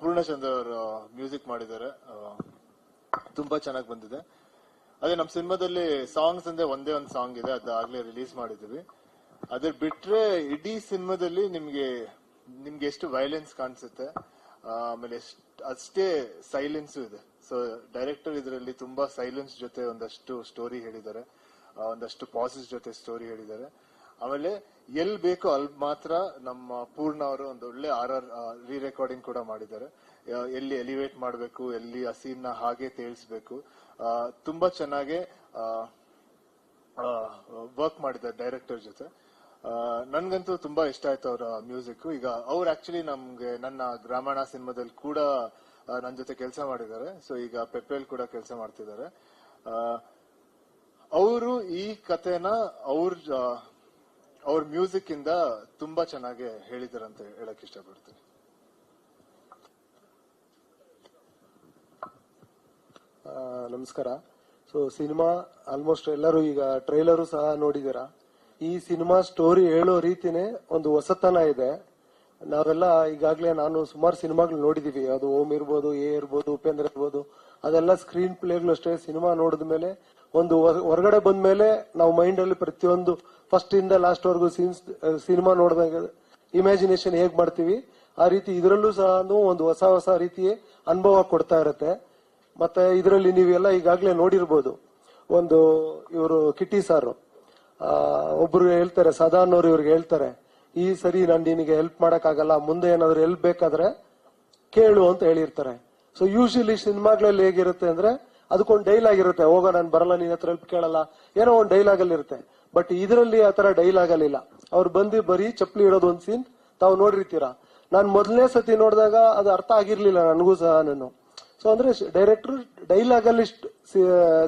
ಪೂರ್ಣಚಂದ್ರ ಅವರು ಮ್ಯೂಸಿಕ್ ಮಾಡಿದ್ದಾರೆ. ತುಂಬಾ ಚೆನ್ನಾಗಿ ಬಂದಿದೆ. ಅದೇ ನಮ್ಮ ಸಿನಿಮಾದಲ್ಲಿ ಸಾಂಗ್ಸ್ ಅಂದ್ರೆ ಒಂದೇ ಒಂದು ಸಾಂಗ್ ಇದೆ, ಅದು ಆಗ್ಲೇ ರಿಲೀಸ್ ಮಾಡಿದೀವಿ ಅದ್ರ ಬಿಟ್ರೆ ಇಡೀ ಸಿನಿಮಾದಲ್ಲಿ ನಿಮ್ಗೆ ನಿಮ್ಗೆ ಎಷ್ಟು ವೈಲೆನ್ಸ್ ಕಾಣಿಸುತ್ತೆ ಆಮೇಲೆ ಅಷ್ಟೇ ಸೈಲೆನ್ಸ್ ಇದೆ. ಸೊ ಡೈರೆಕ್ಟರ್ ಇದರಲ್ಲಿ ತುಂಬಾ ಸೈಲೆನ್ಸ್ ಜೊತೆ ಒಂದಷ್ಟು ಸ್ಟೋರಿ ಹೇಳಿದ್ದಾರೆ. ಒಂದಷ್ಟು ಪಾಸಸ್ ಜೊತೆ ಸ್ಟೋರಿ ಹೇಳಿದ್ದಾರೆ. ಆಮೇಲೆ ಎಲ್ ಬೇಕೋ ಅಲ್ಲಿ ಮಾತ್ರ ನಮ್ಮ ಪೂರ್ಣ ಅವರು ಒಂದು ಒಳ್ಳೆ ಆರ್ ಆರ್ ರೀ ರೆಕಾರ್ಡಿಂಗ್ ಕೂಡ ಮಾಡಿದ್ದಾರೆ. ಎಲ್ಲಿ ಎಲಿವೇಟ್ ಮಾಡಬೇಕು, ಎಲ್ಲಿ ಆ scene ನ ಹಾಗೆ ತೇಳಿಸ್ಬೇಕು ತುಂಬಾ ಚೆನ್ನಾಗಿ ವರ್ಕ್ ಮಾಡಿದ್ದಾರೆ ಡೈರೆಕ್ಟರ್ ಜೊತೆ. ನನ್ಗಂತೂ ತುಂಬಾ ಇಷ್ಟ ಆಯ್ತು ಅವರ ಮ್ಯೂಸಿಕ್ ಈಗ ಅವ್ರು ಆಕ್ಚುಲಿ ನಮ್ಗೆ, ನನ್ನ ಗ್ರಾಮೀಣ ಸಿನಿಮಾದಲ್ಲಿ ಕೂಡ ನನ್ನ ಜೊತೆ ಕೆಲಸ ಮಾಡಿದ್ದಾರೆ. ಸೊ ಈಗ ಪೆಪ್ಪೆಲ್ ಕೂಡ ಕೆಲಸ ಮಾಡ್ತಿದ್ದಾರೆ. ಅವರು ಈ ಕಥೆನ ಅವ್ರ ಅವ್ರ ಮ್ಯೂಸಿಕ್ ಇಂದ ತುಂಬಾ ಚೆನ್ನಾಗಿ ಹೇಳಿದಾರಂತ ಹೇಳಕ್ ಇಷ್ಟಪಡ್ತೀನಿ. ನಮಸ್ಕಾರ. ಸೊ ಸಿನಿಮಾ ಆಲ್ಮೋಸ್ಟ್ ಎಲ್ಲರೂ ಈಗ ಟ್ರೈಲರು ಸಹ ನೋಡಿದೀರಾ. ಈ ಸಿನಿಮಾ ಸ್ಟೋರಿ ಹೇಳೋ ರೀತಿನೇ ಒಂದು ಹೊಸತನ ಇದೆ. ನಾವೆಲ್ಲ ಈಗಾಗಲೇ ನಾನು ಸುಮಾರು ಸಿನಿಮಾಗಳು ನೋಡಿದೀವಿ. ಅದು ಓಮ್ ಇರ್ಬೋದು, ಎ ಇರ್ಬೋದು, ಉಪೇಂದ್ರ ಇರ್ಬೋದು, ಅದೆಲ್ಲ ಸ್ಕ್ರೀನ್ ಪ್ಲೇಗಳು ಅಷ್ಟೇ ಸಿನಿಮಾ ನೋಡಿದ ಮೇಲೆ ಒಂದು ಹೊರಗಡೆ ಬಂದ ಮೇಲೆ ನಾವು ಮೈಂಡ್ ಅಲ್ಲಿ ಪ್ರತಿಯೊಂದು ಫಸ್ಟ್ ಇಂದ ಲಾಸ್ಟ್ ವರೆಗೂ ಸೀನ್ಸ್ ಸಿನಿಮಾ ನೋಡಿದಾಗ ಇಮ್ಯಾಜಿನೇಷನ್ ಹೇಗ್ ಮಾಡ್ತೀವಿ, ಆ ರೀತಿ ಇದರಲ್ಲೂ ಸಹ ಒಂದು ಹೊಸ ಹೊಸ ರೀತಿ ಅನುಭವ ಕೊಡ್ತಾ ಇರುತ್ತೆ. ಮತ್ತೆ ಇದರಲ್ಲಿ ನೀವೆಲ್ಲ ಈಗಾಗಲೇ ನೋಡಿರ್ಬೋದು, ಒಂದು ಇವರು ಕಿಟ್ಟಿ ಸಾರು. ಒಬ್ರು ಹೇಳ್ತಾರೆ, ಸದಾನ್ ಅವ್ರು ಇವ್ರಿಗೆ ಹೇಳ್ತಾರೆ, ಈ ಸರಿ ನಾನು ನಿನಗೆ ಹೆಲ್ಪ್ ಮಾಡೋಕ್ಕಾಗಲ್ಲ, ಮುಂದೆ ಏನಾದ್ರು ಹೆಲ್ಪ್ ಬೇಕಾದ್ರೆ ಕೇಳು ಅಂತ ಹೇಳಿರ್ತಾರೆ. ಸೊ ಯೂಶಲಿ ಸಿನಿಮಾಗಳಲ್ಲಿ ಹೇಗಿರುತ್ತೆ ಅಂದ್ರೆ ಅದಕ್ಕೊಂದು ಡೈಲಾಗ್ ಇರುತ್ತೆ. ಹೋಗೋ, ನಾನು ಬರಲ್ಲ ನಿನ್ನ ಹತ್ರ ಹೆಲ್ಪ್ ಕೇಳಲ್ಲ. ಏನೋ ಒಂದು ಡೈಲಾಗ್ ಅಲ್ಲಿ ಇರುತ್ತೆ. ಬಟ್ ಇದರಲ್ಲಿ ಆ ತರ ಡೈಲಾಗ್ ಅಲ್ಲಿಲ್ಲ ಅವ್ರು ಬಂದು ಬರೀ ಚಪ್ಪಲಿ ಇಡೋದು ಒಂದ್ ಸೀನ್ ತಾವು ನೋಡಿರ್ತೀರಾ ನಾನು ಮೊದಲನೇ ಸತಿ ನೋಡಿದಾಗ ಅದು ಅರ್ಥ ಆಗಿರ್ಲಿಲ್ಲ ನನಗೂ ಸಹ ನಾನು. ಸೊ ಅಂದ್ರೆ ಡೈರೆಕ್ಟರ್ ಡೈಲಾಗ್ ಅಲ್ಲಿ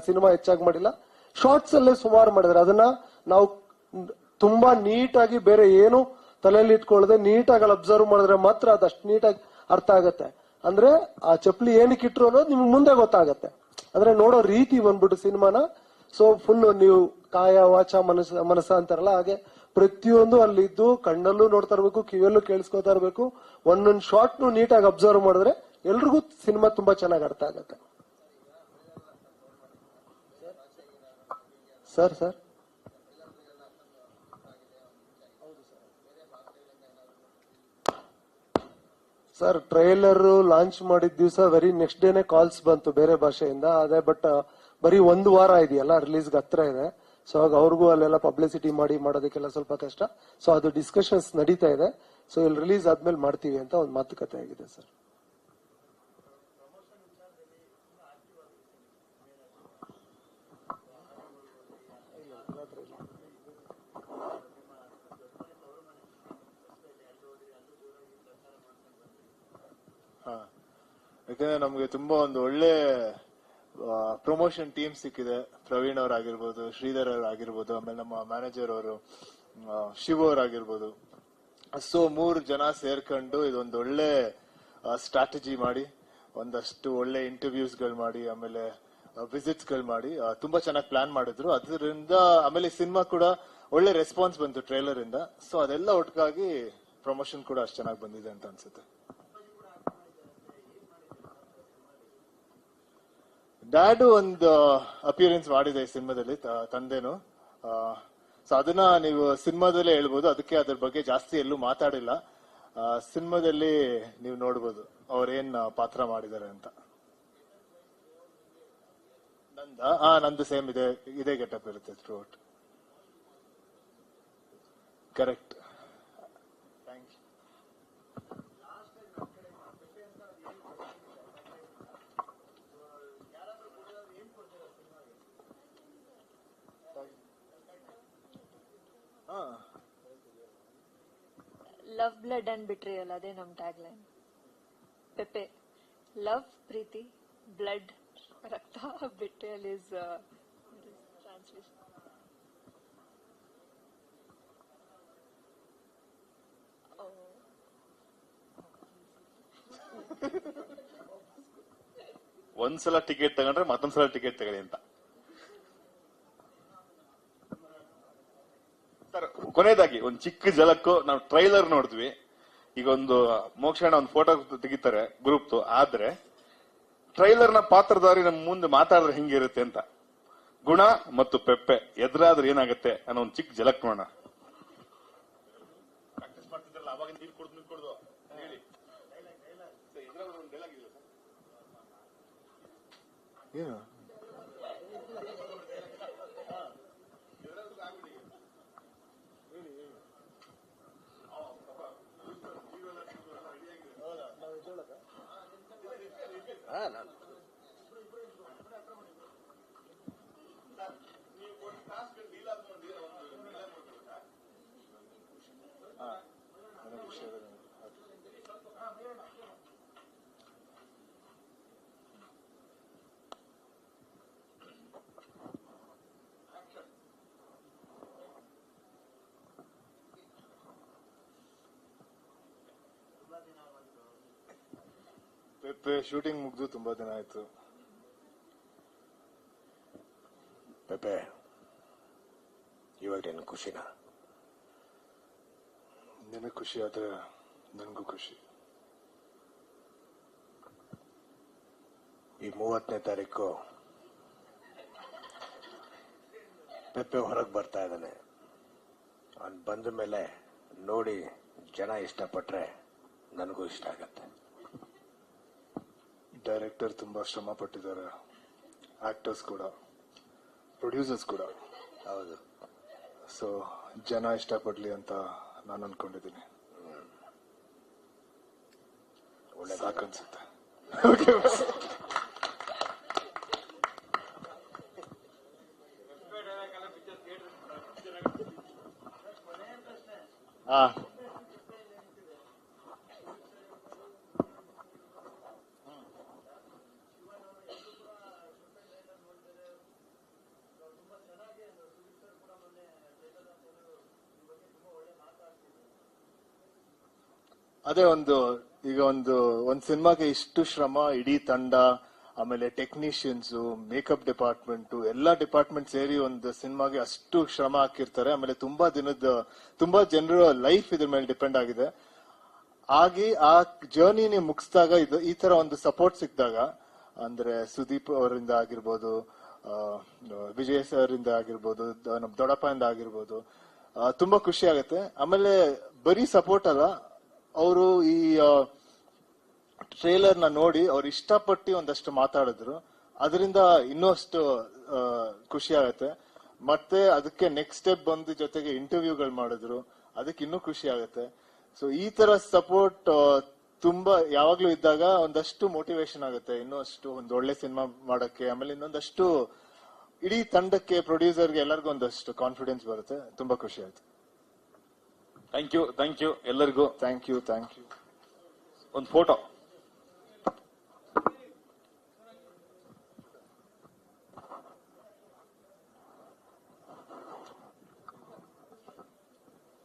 ಸಿನಿಮಾ ಹೆಚ್ಚಾಗಿ ಮಾಡಿಲ್ಲ. ಶಾರ್ಟ್ಸ್ ಅಲ್ಲೇ ಸುಮಾರು ಮಾಡಿದ್ರೆ. ಅದನ್ನ ನಾವು ತುಂಬಾ ನೀಟಾಗಿ ಬೇರೆ ಏನು ತಲೆಯಲ್ಲಿ ಇಟ್ಕೊಳ್ಳದೆ ನೀಟಾಗಿ ಅಬ್ಸರ್ವ್ ಮಾಡಿದ್ರೆ ಮಾತ್ರ ಅದಷ್ಟು ನೀಟಾಗಿ ಅರ್ಥ ಆಗತ್ತೆ. ಅಂದ್ರೆ ಆ ಚಪ್ಪಲಿ ಏನಕ್ಕೆ ಇಟ್ರು ಅನ್ನೋದು ನಿಮ್ಗೆ ಮುಂದೆ ಗೊತ್ತಾಗತ್ತೆ. ಅಂದ್ರೆ ನೋಡೋ ರೀತಿ ಬಂದ್ಬಿಟ್ಟು ಸಿನಿಮಾನ. ಸೊ ಫುಲ್ ನೀವು ಕಾಯ, ವಾಚ, ಮನಸ್ಸ ಮನಸ್ಸ ಅಂತಾರಲ್ಲ, ಹಾಗೆ ಪ್ರತಿಯೊಂದು ಅಲ್ಲಿದ್ದು ಕಣ್ಣಲ್ಲೂ ನೋಡ್ತಾ ಇರ್ಬೇಕು, ಕಿವಿಯಲ್ಲೂ ಕೇಳಿಸ್ಕೊತಾ ಇರ್ಬೇಕು. ಒಂದೊಂದು ಶಾರ್ಟ್ ನೀಟಾಗಿ ಅಬ್ಸರ್ವ್ ಮಾಡಿದ್ರೆ ಎಲ್ರಿಗೂ ಸಿನಿಮಾ ತುಂಬಾ ಚೆನ್ನಾಗಿ ಅರ್ಥ ಆಗತ್ತೆ. Sir sir? Sir trailer launch ಮಾಡಿದ ದಿವಸ ವೆರಿ ನೆಕ್ಸ್ಟ್ ಡೇನೆ ಕಾಲ್ಸ್ ಬಂತು ಬೇರೆ ಭಾಷೆಯಿಂದ. ಅದೇ ಬಟ್ ಬರೀ ಒಂದು ವಾರ ಇದೆಯಲ್ಲ ರಿಲೀಸ್ಗೆ ಹತ್ರ ಇದೆ. ಸೊ ಆಗ ಅವ್ರಿಗೂ ಅಲ್ಲೆಲ್ಲ ಪಬ್ಲಿಸಿಟಿ ಮಾಡಿ ಮಾಡೋದಕ್ಕೆಲ್ಲ ಸ್ವಲ್ಪ ಕಷ್ಟ. ಸೊ ಅದು ಡಿಸ್ಕಷನ್ಸ್ ನಡೀತಾ ಇದೆ. ಸೊ ಇಲ್ಲಿ ರಿಲೀಸ್ ಆದ್ಮೇಲೆ ಮಾಡ್ತೀವಿ ಅಂತ ಒಂದು ಮಾತುಕತೆ ಆಗಿದೆ, ಸರ್. ಯಾಕಂದ್ರೆ ನಮ್ಗೆ ತುಂಬಾ ಒಂದು ಒಳ್ಳೆ ಪ್ರಮೋಷನ್ ಟೀಮ್ ಸಿಕ್ಕಿದೆ. ಪ್ರವೀಣ್ ಅವ್ರ ಆಗಿರ್ಬೋದು ಶ್ರೀಧರ್ ಅವ್ರ ಆಗಿರ್ಬೋದು ಆಮೇಲೆ ನಮ್ಮ ಮ್ಯಾನೇಜರ್ ಅವರು ಶಿವ ಆಗಿರ್ಬೋದು ಸೊ ಮೂರು ಜನ ಸೇರ್ಕೊಂಡು ಇದೊಂದು ಒಳ್ಳೆ ಸ್ಟ್ರಾಟಜಿ ಮಾಡಿ, ಒಂದಷ್ಟು ಒಳ್ಳೆ ಇಂಟರ್ವ್ಯೂಸ್ಗಳು ಮಾಡಿ, ಆಮೇಲೆ ವಿಸಿಟ್ಸ್ಗಳು ಮಾಡಿ ತುಂಬಾ ಚೆನ್ನಾಗಿ ಪ್ಲಾನ್ ಮಾಡಿದ್ರು. ಅದರಿಂದ, ಆಮೇಲೆ ಸಿನಿಮಾ ಕೂಡ ಒಳ್ಳೆ ರೆಸ್ಪಾನ್ಸ್ ಬಂತು ಟ್ರೈಲರ್ ಇಂದ. ಸೊ ಅದೆಲ್ಲ ಒಟ್ಟಿಗಾಗಿ ಪ್ರಮೋಷನ್ ಕೂಡ ಅಷ್ಟು ಚೆನ್ನಾಗಿ ಬಂದಿದೆ ಅಂತ ಅನ್ಸುತ್ತೆ. ಡ್ಯಾಡು ಒಂದು ಅಪಿಯರೆನ್ಸ್ ಮಾಡಿದೆ ಈ ಸಿನಿಮಾದಲ್ಲಿ ತಂದೆನು. ಸೊ ಅದನ್ನ ನೀವು ಸಿನಿಮಾದಲ್ಲೇ ಹೇಳ್ಬೋದು. ಅದಕ್ಕೆ ಅದ್ರ ಬಗ್ಗೆ ಜಾಸ್ತಿ ಎಲ್ಲೂ ಮಾತಾಡಿಲ್ಲ. ಸಿನಿಮಾದಲ್ಲಿ ನೀವು ನೋಡ್ಬೋದು ಅವ್ರೇನ್ ಪಾತ್ರ ಮಾಡಿದ್ದಾರೆ ಅಂತ. ನಂದ? ಹಾ ನಂದು ಸೇಮ್ ಇದೆ. ಇದೇ ಗೆಟಪ್ ಇರುತ್ತೆ ಥ್ರೂ ಕರೆಕ್ಟ್ ಥ್ಯಾಂಕ್ ಯು ಹಾ ಲವ್ ಬ್ಲಡ್ ಅಂಡ್ ಬಿಟ್ರಿಯಲ್ ಅದೇ ನಮ್ ಟ್ಯಾಗ್ ಲೈನ್ ಪೆಪೆ ಲವ್ ಪ್ರೀತಿ ಬ್ಲಡ್ ರಕ್ತ ಬಿಟ್ರಿಯಲ್ ಇಸ್ ಟ್ರಾನ್ಸ್ಲೇಷನ್ ಒಂದ್ಸಲ ಟಿಕೆಟ್ ತಗೊಂಡ್ರೆ ಮತ್ತೊಂದ್ಸಲ ಟಿಕೆಟ್ ತಗೊಳ್ಳಿ ಅಂತ ಸರ್ ಕೊನೆಯದಾಗಿ ಒಂದ್ ಚಿಕ್ಕ ಜಲಕ್ಕು ನಾವು ಟ್ರೈಲರ್ ನೋಡಿದ್ವಿ. ಈಗ ಒಂದು ಮೋಕ್ಷಣ ಒಂದು ಫೋಟೋ ತೆಗಿತಾರೆ ಗ್ರೂಪ್ ಆದ್ರೆ ಟ್ರೈಲರ್ನ ಪಾತ್ರಧಾರಿ ನಮ್ ಮುಂದೆ ಮಾತಾಡಿದ್ರೆ ಹೆಂಗಿರುತ್ತೆ ಅಂತ. ಗುಣ ಮತ್ತು ಪೆಪ್ಪೆ ಎದುರಾದ್ರೆ ಏನಾಗುತ್ತೆ ಅನ್ನೋ ಒಂದು ಚಿಕ್ಕ ಜಲಕ್ ನೋಡೋಣ. ಏನು? ನನಗೆ ಪೆಪ್ಪೆ ಶೂಟಿಂಗ್ ಮುಗ್ದು ತುಂಬಾ ದಿನ ಆಯ್ತು. ಪೆಪೆ ಇವಾಗ ನಿನ್ ಖುಷಿನ? ನಿನಗೆ ಖುಷಿ ಆದ್ರೆ ನನಗೂ ಖುಷಿ. ಈ ಮೂವತ್ತನೇ ತಾರೀಕು ಪೆಪ್ಪೆ ಹೊರಗೆ ಬರ್ತಾ ಇದ್ದಾನೆ. ಅವನ್ ಬಂದ ಮೇಲೆ ನೋಡಿ ಜನ ಇಷ್ಟಪಟ್ರೆ ನನಗೂ ಇಷ್ಟ ಆಗತ್ತೆ. ಡೈರೆಕ್ಟರ್ ತುಂಬಾ ಶ್ರಮ ಪಟ್ಟಿದ್ದಾರೆ ಆಕ್ಟರ್ಸ್ ಕೂಡ. ಪ್ರೊಡ್ಯೂಸರ್ಸ್ ಕೂಡ. ಹೌದು. ಸೊ ಜನ ಇಷ್ಟಪಡ್ಲಿ ಅಂತ ನಾನು ಅನ್ಕೊಂಡಿದ್ದೀನಿ. ಒಳ್ಳೆ ಸಾಕನ್ಸುತ್ತೆ ಹಾ. ಅದೇ ಒಂದು, ಈಗ ಒಂದು ಒಂದು ಸಿನಿಮಾಗೆ ಇಷ್ಟು ಶ್ರಮ, ಇಡೀ ತಂಡ, ಆಮೇಲೆ ಟೆಕ್ನಿಷಿಯನ್ಸ್ ಮೇಕಪ್ ಡಿಪಾರ್ಟ್ಮೆಂಟ್ ಎಲ್ಲಾ ಡಿಪಾರ್ಟ್ಮೆಂಟ್ ಸೇರಿ ಒಂದು ಸಿನಿಮಾಗೆ ಅಷ್ಟು ಶ್ರಮ ಹಾಕಿರ್ತಾರೆ. ಆಮೇಲೆ ತುಂಬಾ ದಿನದ, ತುಂಬಾ ಜನರ ಲೈಫ್ ಇದ್ರ ಮೇಲೆ ಡಿಪೆಂಡ್ ಆಗಿದೆ. ಆಗಿ ಆ ಜರ್ನಿನಿ ಮುಗಿಸಿದಾಗ ಇದು, ಈ ತರ ಒಂದು ಸಪೋರ್ಟ್ ಸಿಕ್ಕಿದಾಗ, ಅಂದ್ರೆ ಸುದೀಪ್ ಅವರಿಂದ ಆಗಿರ್ಬೋದು ವಿಜಯ್ ಸರ್ ಇಂದ ಆಗಿರ್ಬೋದು ನಮ್ ದೊಡಪ್ಪ ದೊಡ್ಡಪ್ಪಯಿಂದ ಆಗಿರ್ಬೋದು ತುಂಬಾ ಖುಷಿ ಆಗುತ್ತೆ. ಆಮೇಲೆ ಬರೀ ಸಪೋರ್ಟ್ ಅಲ್ಲ ಅವರು ಈ ಟ್ರೇಲರ್ನ ನೋಡಿ ಅವ್ರು ಇಷ್ಟಪಟ್ಟು ಒಂದಷ್ಟು ಮಾತಾಡಿದ್ರು. ಅದರಿಂದ ಇನ್ನೂ ಅಷ್ಟು ಆ, ಖುಷಿ ಆಗುತ್ತೆ. ಮತ್ತೆ ಅದಕ್ಕೆ ನೆಕ್ಸ್ಟ್ ಸ್ಟೆಪ್ ಬಂದು ಜೊತೆಗೆ ಇಂಟರ್ವ್ಯೂಗಳು ಮಾಡಿದ್ರು. ಅದಕ್ಕೆ ಇನ್ನೂ ಖುಷಿ ಆಗುತ್ತೆ. ಸೊ ಈ ತರ ಸಪೋರ್ಟ್ ತುಂಬಾ ಯಾವಾಗ್ಲೂ ಇದ್ದಾಗ ಒಂದಷ್ಟು ಮೋಟಿವೇಶನ್ ಆಗುತ್ತೆ. ಇನ್ನೂ ಅಷ್ಟು ಒಂದು ಒಳ್ಳೆ ಸಿನಿಮಾ ಮಾಡಕ್ಕೆ ಆಮೇಲೆ ಇನ್ನೊಂದಷ್ಟು ಇಡೀ ತಂಡಕ್ಕೆ ಪ್ರೊಡ್ಯೂಸರ್ಗೆ ಎಲ್ಲರಿಗೂ ಒಂದಷ್ಟು ಕಾನ್ಫಿಡೆನ್ಸ್ ಬರುತ್ತೆ. ತುಂಬಾ ಖುಷಿ ಆಯ್ತು. ಥ್ಯಾಂಕ್ ಯು ಥ್ಯಾಂಕ್ ಯು ಎಲ್ಲರಿಗೂ. ಥ್ಯಾಂಕ್ ಯು ಥ್ಯಾಂಕ್ ಯು ಒಂದು ಫೋಟೋ